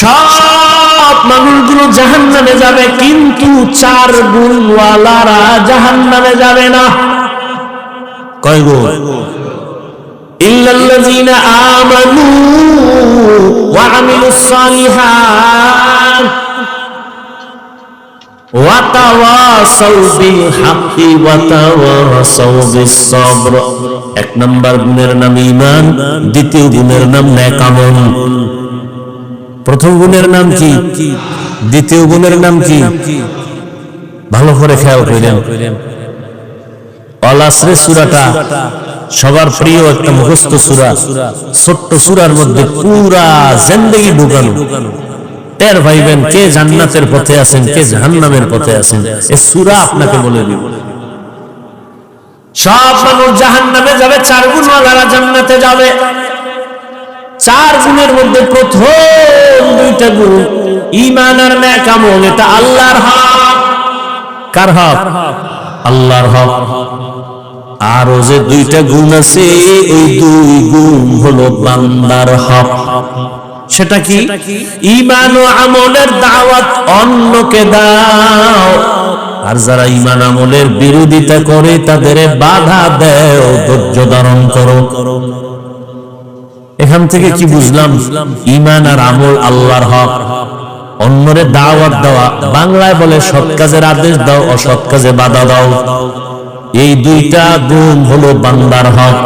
সব মানুষগুলো জাহান নামে যাবে, কিন্তু চার গুণওয়ালারা জাহান নামে যাবে না। কয় গুণ? ইল্লাল্লাযীনা আমানু ওয়া আমিলুস সালিহাত ওয়া তাওয়াসাউ বিল হাক্কি ওয়া তাওয়াসাউ বিস সবর এক নাম্বার গুণের নাম ঈমান, দ্বিতীয় গুণের নাম নেক আমল। প্রথম গুণের নাম কি? দ্বিতীয় গুণের নাম কি? ভালো করে খেয়াল করেন। অলাশ্রে সুরাটা সবার প্রিয় একটা মুখস্থ সুরা। ছোট্ট সুরার মধ্যে পুরা জিন্দেগি ঢুকানো। টের ভাইবেন কে জান্নাতের পথে আছেন কে জাহান্নামের পথে আছেন? এ সুরা আপনাকে বলে দিব। সব মানুষ জাহান্নামে যাবে চার গুণওয়ালারা জান্নাতে যাবে। চার গুণের মধ্যে প্রথম দুইটা গুণ ইমান আর ন্যাক আমল এটা আল্লাহর হক। কার হক? আল্লাহর হক। আরও যে দুইটা গুণ আছে এই দুই গুণ হলো বান্দার হক। সেটা কি? ইমান ও আমলের দাওয়াত অন্যকে দাও। আর যারা ইমান আমলের বিরোধিতা করে তাদের বাধা দেও ধৈর্য ধারণ করো। এখান থেকে কি বুঝলাম? ইমান আর আমল আল্লাহর হক। অন্যরে দাওয়াত দেওয়া। বাংলায় বলে সৎ কাজের আদেশ দাও অসৎ কাজে বাধা দাও। এই দুইটা গুণ হলো বান্দার হক।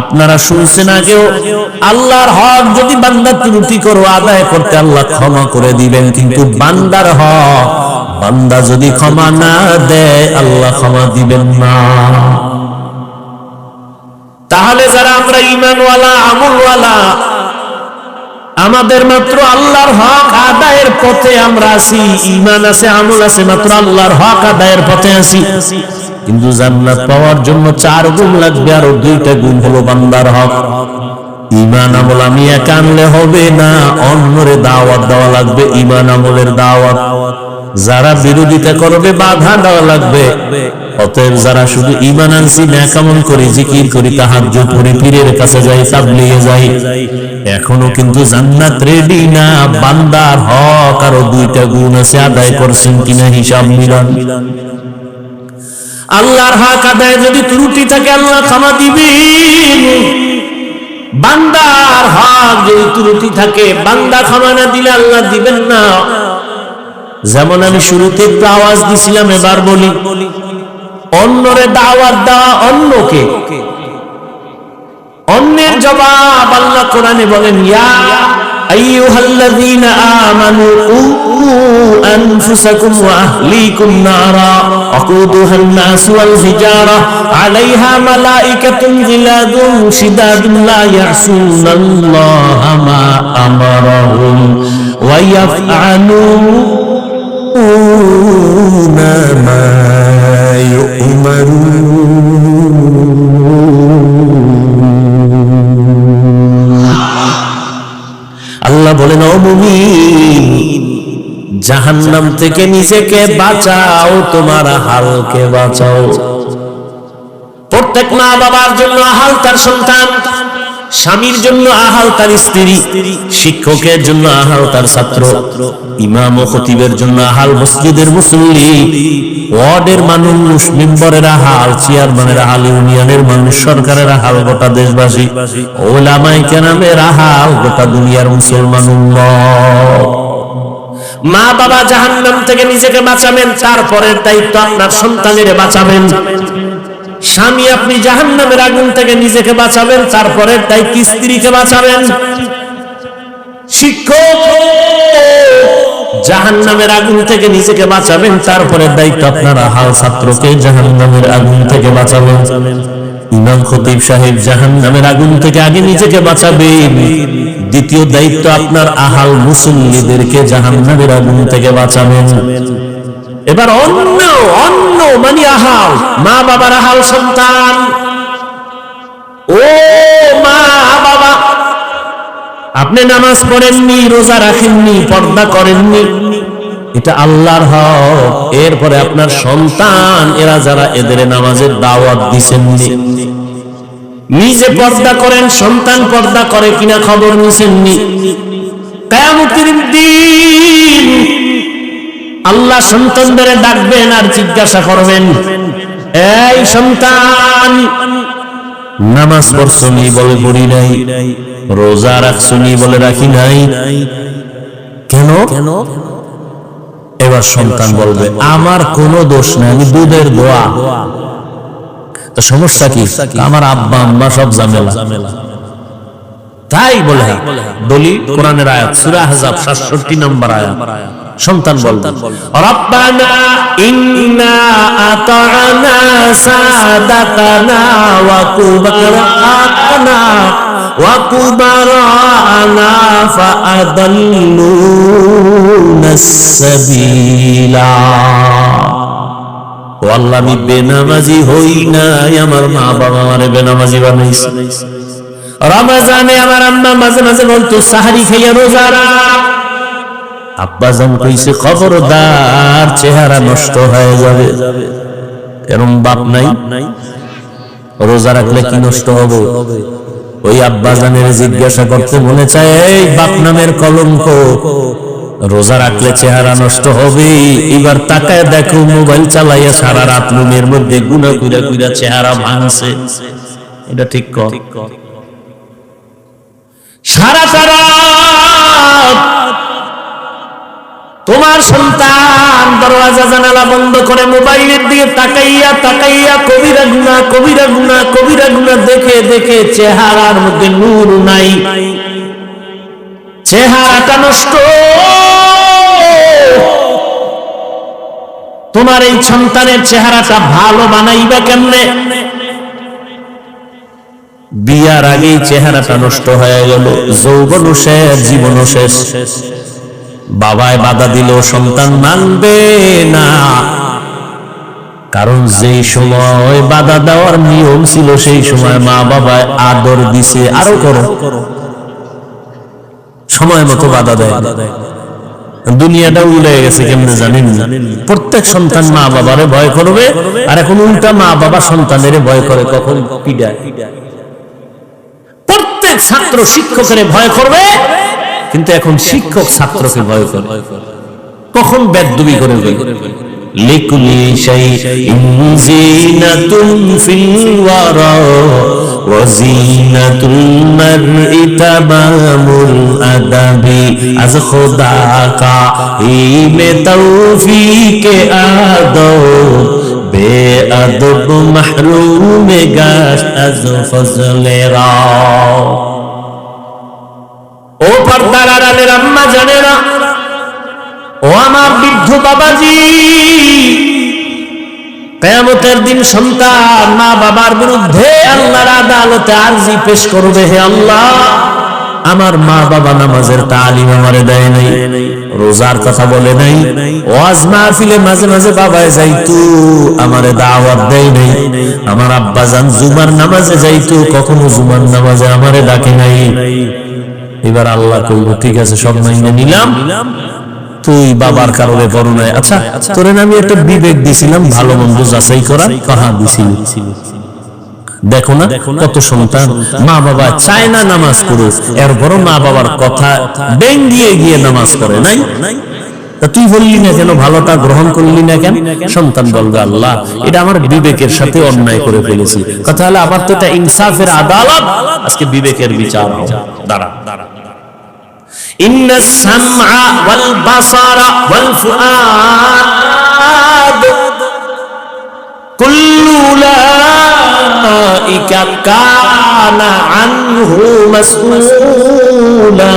আপনারা শুনছেন আগেও আল্লাহর হক যদি বান্দা ত্রুটি করো আদায় করতে আল্লাহ ক্ষমা করে দিবেন। কিন্তু বান্দার হক বান্দা যদি ক্ষমা না দেয় আল্লাহ ক্ষমা দিবেন না। তাহলে যারা আমরা ইমানওয়ালা আমলওয়ালা, আমাদের মাত্র আল্লাহর হক আদায়ের পথে আমরা আছি ইমান আছে, আমল আছে, মাত্র আল্লাহর হক আদায়ের পথে আছি। কিন্তু জান্নাত পাওয়ার জন্য চার গুণ লাগবে, আর দুইটা গুণ হলো বান্দার হক। ইমান আমল আমি একা আনলে হবে না, অন্যরে দাওয়াত দেওয়া লাগবে ইমান আমলের দাওয়াত। যারা বিরোধিতা করবে, বাধা দেওয়া লাগবে। অতএব যারা শুধু ইমান আনছি, ন্যাকামল করি, জিকির করি, তাহাজ্জুদ করি পীরের কাছে যাই, তাবলিগে যাই। এখনও কিন্তু জান্নাত রেডি না। বান্দার হক আরও দুইটা গুণ আছে, আদায় করছেন কিনা হিসাব মিলান। আল্লাহর হক আদায় যদি ত্রুটি থাকে, আল্লাহ ক্ষমা দিবেন। বান্দার হক যদি ত্রুটি থাকে, বান্দা ক্ষমা না দিলে আল্লাহ দিবেন না। যেমন আমি শুরুতে একটু আওয়াজ দিছিলাম, এবার বলি, অন্যরে দাওয়াত দেওয়া অন্যকে। অন্যের জবাব আল্লাহ কোরআনে বলেন, ইয়া আইয়ুহাল্লাযীনা আমানু কু আনফুসাকুম ওয়া আহলিকুম নারা আকুদুহান নাস ওয়াল হিজারা, আলাইহা মালায়েকাতুন গিলাদুন শিদাদুন লা আল্লাহ বলেন, ও মুমিন, জাহান্নাম থেকে নিজেকে বাঁচাও, তোমার হালকে বাঁচাও। প্রত্যেক মা বাবার জন্য আহাল তার সন্তান। স্বামীর জন্য আহাল তার স্ত্রী, শিক্ষকের জন্য আহাল তার ছাত্র, ইমাম ও খতিবের জন্য আহাল মসজিদের মুসল্লি, ওয়ার্ডের মানুষ, মেম্বারের আহাল, চেয়ারম্যানের আহাল, ইউনিয়নের মানুষ, সরকারের আহাল, গোটা দেশবাসী ওলামাই কেনামের আহাল, গোটা দুনিয়ার মুসলমান মা বাবা জাহান্নাম থেকে নিজেকে বাঁচাবেন, তারপরের দায়িত্ব আপনার সন্তানের বাঁচাবেন। স্বামী আপনি জাহান্নামের আগুন থেকে নিজেকে বাঁচাবেন তারপরের দায়িত্ব স্ত্রীকে বাঁচাবেন? শিক্ষক, জাহান্নামের আগুন থেকে নিজেকে বাঁচাবেন তারপরের দায়িত্ব আপনারা হাল ছাত্রকে জাহান্নামের আগুন থেকে বাঁচাবেন। ইমাম খতিব সাহেব জাহান্নামের আগুন থেকে আগে নিজেকে বাঁচাবেন। দ্বিতীয় দায়িত্ব আপনার আহাল মুসল্লিদেরকে জাহান্নামের আগুন থেকে বাঁচাবেন। এবার অন্য অন্য মানে আহাল, মা বাবার আহাল সন্তান। ও মা, বাবা, আপনি নামাজ পড়েননি, রোজা রাখেননি, পর্দা করেননি, এটা আল্লাহর হক। এরপরে আপনার সন্তান, এরা যারা এদের নামাজের দাওয়াত দিছেননি। নিজে পর্দা করেন, সন্তান পর্দা করে কিনা খবর নিছেননি। কিয়ামতের দিন আল্লাহ সন্তানদের ডাকবেন আর জিজ্ঞাসা করবেন এই সন্তান নামাজ পড়ছনি বলে পড়ি নাই রোজা রাখছনি বলে রাখি নাই? কেন? কেন? এবার সন্তান বলবে আমার কোনো দোষ নাই আমি দুধের দোয়া। তো সমস্যা কি? আমার আব্বা আম্মা সব ঝামেলা। তাই বলে দলি কোরআনের আয়াত সূরা আহজাব 67 নম্বর আয়াত। সন্তান বলবেন রব্বানা ইন্না আতানা সাদাতানা ওয়া কুবারানা ওয়া কুবারানা ফাআদাল্লুনা সাবিলা ও আল্লাহ আমি বেনামাজি হই নাই আমার মা বাবা আমারে বেনামাজি বানাইছে। রমজানে আমার আম্মা মাঝে মাঝে বলতো সাহারি খাইয়া রোজা রাখ। আব্বা জান কইছে, খবরদার, চেহারা নষ্ট হয়ে যাবে। এরম বাপ নাই। রোজা রাখলে কি নষ্ট হবে? ওই আব্বা জানের জিজ্ঞাসা করতে মনে চায়, এই বাপ নামের কলঙ্ক, রোজা রাখলে চেহারা নষ্ট হবে? এবার তাকায় দেখো, মোবাইল চালাইয়া সারা রাত রুমের মধ্যে গুনা কুইরা কুইরা চেহারা ভাঙছে। এটা ঠিক সারা সারা তোমার সন্তান দরওয়াজা, জানালা বন্ধ করে মোবাইলের দিকে তাকাইয়া তাকাইয়া কবিরা গুনা কবিরা গুনা কবিরা গুনা দেখে দেখে চেহারার মধ্যে নূর নাই। চেহারাটা নষ্ট। তোমার এই সন্তানের চেহারাটা ভালো বানাইবা কেমনে? বিয়ার আগেই চেহারাটা নষ্ট হয়ে গেল যৌবন শেষ জীবন শেষ। বাবায় বাধা দিল সন্তান মানবে না। কারণ যেই সময় বাধা দেওয়ার নিয়ম ছিল, সেই সময় মা বাবায় আদর দিছে, আরও করো। সময় মতো বাধা দেয়। দুনিয়াটা উলে গেছে কেমনে জানেন? প্রত্যেক সন্তান মা বাবারে ভয় করবে, আর এখন উল্টা মা বাবা সন্তানের ভয় করে, কখন পিডায়। প্রত্যেক ছাত্র শিক্ষকের ভয় করবে কিন্তু এখন শিক্ষক ছাত্রকে ভয় করে। কখন বেদবি করে লিকুলি শাইইন জিনাতুন ফিল ওয়ারা ওয়া জিনাতুল মারই তামামুল আদাবি। আজ খোদা কা ইমে তৌফিকে আদো বে আদব মাহরুম গাশ আজ ফজলে রা। ও পর্দার আড়ালের আম্মা জানে না ও আমার বৃদ্ধ বাবাজি, কেয়ামতের দিন সন্তান মা বাবার বিরুদ্ধে আল্লাহর আদালতে আরজি পেশ করবে হে আল্লাহ। আমার মা বাবা নামাজের তালিম আমারে দেয় নাই, রোজার কথা বলে নাই, ওয়াজ মাহফিলে মাঝে মাঝে বাবায় যাইতু, আমারে দাওয়াত দেয় নাই। আমার আব্বা জান জুমার নামাজে যাইতু, কখনো জুমার নামাজে আমারে ডাকে নাই। এবার আল্লাহ কইব ঠিক আছে, সব মাইনে নিলাম। তুই বাবার কারণে করো নাই। আচ্ছা তোরে আমি একটা বিবেক দিছিলাম, ভালো মন্দ যাচাই করার কাহা দিছিলি। দেখো না কত সন্তান মা বাবা চায় না নামাজ পড়ুক, এরপরও মা বাবার কথা বেঙ্গিয়ে গিয়ে নামাজ পড়ে, নাই? তা তুই বললি না কেন ভালোটা গ্রহণ করলি না কেন সন্তান বলবে আল্লাহ এটা আমার বিবেকের সাথে অন্যায় করে ফেলেছি কথা হলো আমার তো এটা ইনসাফের আদালত আজকে বিবেকের বিচার হবে। দাঁড়া দাঁড়া إن السمع والبصر والفؤاد كل أولئك كان عنه مسؤولا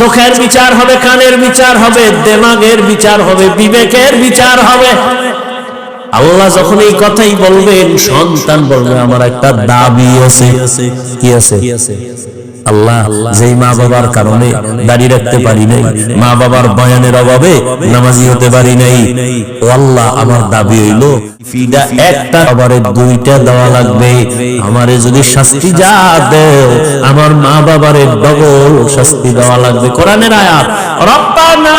চোখের বিচার হবে, কানের বিচার হবে, দেমাগের বিচার হবে, বিবেকের বিচার হবে। আল্লাহ যখন এই কথাই বলবেন, সন্তান বলবে, আমার একটা দাবি আছে। কি আছে? আল্লাহ যেই মা বাবার কারণে দাঁড়িয়ে রাখতে পারি নাই মা বাবার বয়ানের অভাবে নামাজি হতে পারি নাই। ও আল্লাহ আমার দাবি হইল ফিদা একটা আবারে দুইটা দেওয়া লাগবে। আমারে যদি শাস্তি যা দেও আমার মা বাবারে ডবল শাস্তি দেওয়া লাগবে। কোরআনের আয়াত রব্বানা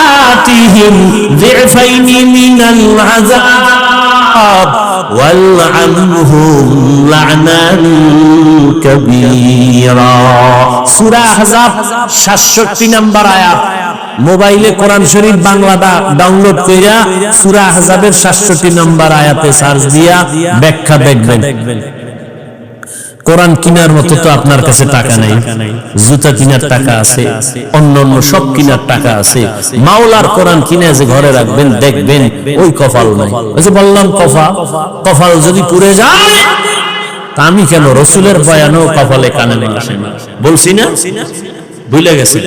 আতিহিম যিফাইনি মিনাল আযাব। والعنهم لعنا كبيرا সূরা আহজাব 67 নম্বর আয়াত মোবাইলে কোরআন শরীফ বাংলাটা ডাউনলোড কইরা সূরা আহজাবের 67 নম্বর আয়াতে সার্চ দিয়া ব্যাখ্যা দেখবেন কোরআন কিনার মতো তো আপনার কাছে টাকা নেই। জুতা কিনার টাকা আছে অন্য অন্য সব কিনার টাকা আছে। মাওলার কোরআন কিনে যে ঘরে রাখবেন দেখবেন ওই কপাল নাই ওই যে বললাম কফা কপাল যদি পুড়ে যায় আমি কেন রসুলের বয়ানও কপালে কানে আসে না। বলছি না? ভুলে গেছে।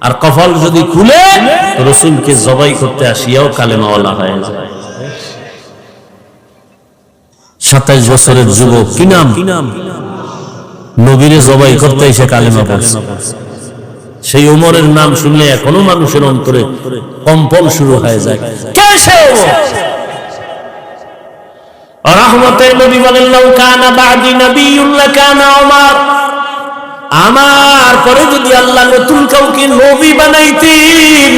আর কপাল যদি খুলে রসুলকে জবাই করতে আসিয়াও কালেমাওয়ালা হয়ে যায়। সাতাইশ বছরের যুবক। কি নাম? নবীরে জবাই করতে এসে কালেমা পড়ছে। সেই উমরের নাম শুনলে এখনও মানুষের অন্তরে কম্পন শুরু হয়ে যায়। কে সে রহমতের নবী বলেন লাউ কানা বাদি নবিয়ুল্লাহ কানা ওমর আমার পরে যদি আল্লাহ নতুন কাউকে নবী বানাইতেন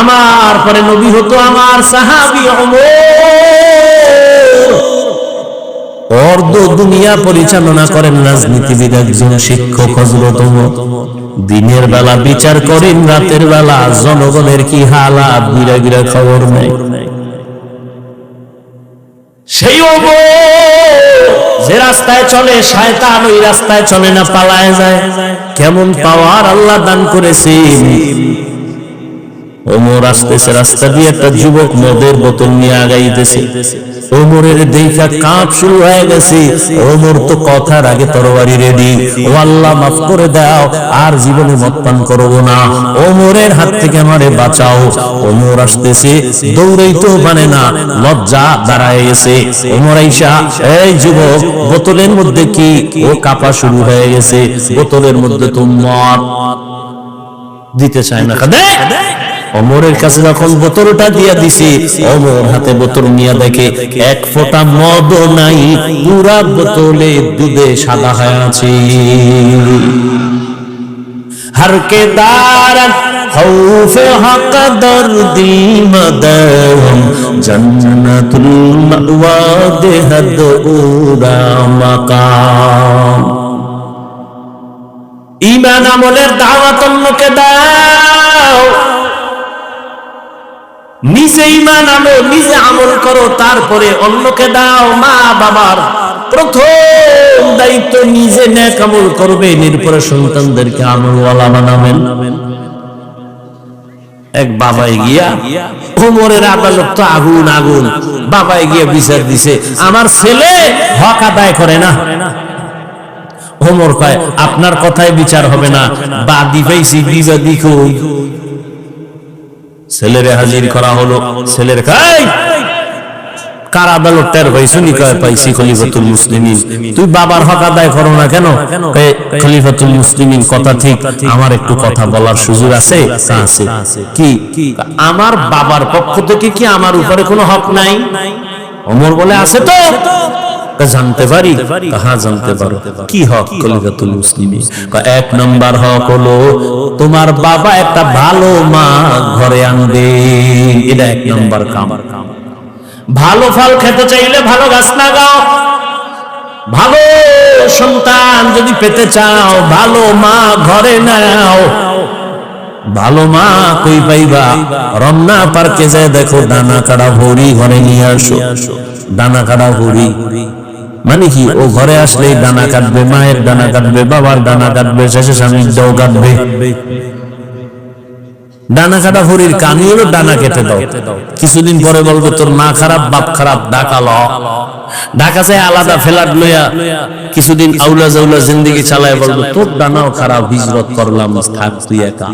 আমার পরে নবী হতো আমার সাহাবী ওমর অর্ধ দুনিয়া পরিচালনা করেন রাজনীতিবিদ একজন শিক্ষক হজরত দিনের বেলা বিচার করেন, রাতের বেলা জনগণের কি হালাত, গিরা গিরা খবর নেই। সেই যে রাস্তায় চলে, শয়তান ওই রাস্তায় চলে না, পালায় যায়। কেমন পাওয়ার আল্লাহ দান করেছেন। ওমর আসতেছে, রাস্তা দিয়ে একটা যুবক মদের বোতল নিয়ে আগাইতেছে। ওমরের দেখা কাঁপ শুরু হয়ে গেছে। ওমর তো কথার আগে তরবারি রেডি ও আল্লাহ মাফ করে দাও, আর জীবনে মদ পান করব না। ওমরের হাত থেকে আমারে বাঁচাও। ওমর আসতেছে, দৌড়েই তো মানে না, লজ্জা দাঁড়ায় গেছে। ওমর আইসা, এই যুবক, বোতলের মধ্যে কি? ও কাপা শুরু হয়ে গেছে। বোতলের মধ্যে তো মদ দিতে চায় না। দে অমরের কাছে যখন বোতলটা দিয়া দিছি, অমর হাতে বোতল নিয়ে দেখে এক ফোঁটা মদ নাই, পুরা বোতলে দুধে সাদা হয়ে আছে। হারকে দাঁড়া خوف حق دردی مدہم جنت المعواد حد اورا مقام ایمان عملر دعوت নিজে ইমান আনো, নিজে আমল করো, তারপরে অন্যকে দাও, মা বাবার প্রথম দায়িত্ব নিজে ন্যাক আমল করবে, এরপরে সন্তানদেরকে আমলওয়ালা বানাবেন। এক বাবাই গিয়া, উমরের আদালত তো আগুন আগুন। বাবাই গিয়া বিচার দিছে, আমার ছেলে হক আদায় করে না। ওমর কয়, আপনার কথায় বিচার হবে না। বাদি পাইছি, বিবাদী কই? ছেলেরে হাজির করা হলো। ছেলের মুসলিমিন। তুই বাবার করো না কেন? কথা ঠিক। আমার একটু কথা বলার সুযোগ আছে? আছে। কি? আমার বাবার পক্ষ থেকে কি আমার উপরে কোনো হক নাই? অমর বলে, আছে তো। তা জানতে পারি? হ্যাঁ জানতে পারো? কি হক কলিকাতুল মুসলিমি এক নম্বর হক হলো, তোমার বাবা একটা ভালো মা ঘরে আনবে। এটা এক নম্বর কাম। ভালো ফল খেতে চাইলে ভালো গাছ লাগাও। ভালো সন্তান যদি পেতে চাও, ভালো মা ঘরে নাও। ভালো মা কই পাইবা? রমনা পার্কে যায় দেখো দানা কাটা ভরি ঘরে নিয়ে আসো। দানা কাটা ভরি। মানে কি, ও ঘরে আসলেই দানা কাটবে, মায়ের দানা কাটবে, বাবার দানা কাটবে, শেষে স্বামীর দাও কাটবে। ডানা কাটা ভরির কানি হলো ডানা কেটে দাও। কিছুদিন পরে বলবে, তোর মা খারাপ, বাপ খারাপ ডাকা ঢাকা যায় আলাদা ফেলাট লইয়া কিছুদিন আউলা জাউলা জিন্দিগি চালায় বলব, তোর ডানাও খারাপ, হিজরত করলাম, থাক তুই একা।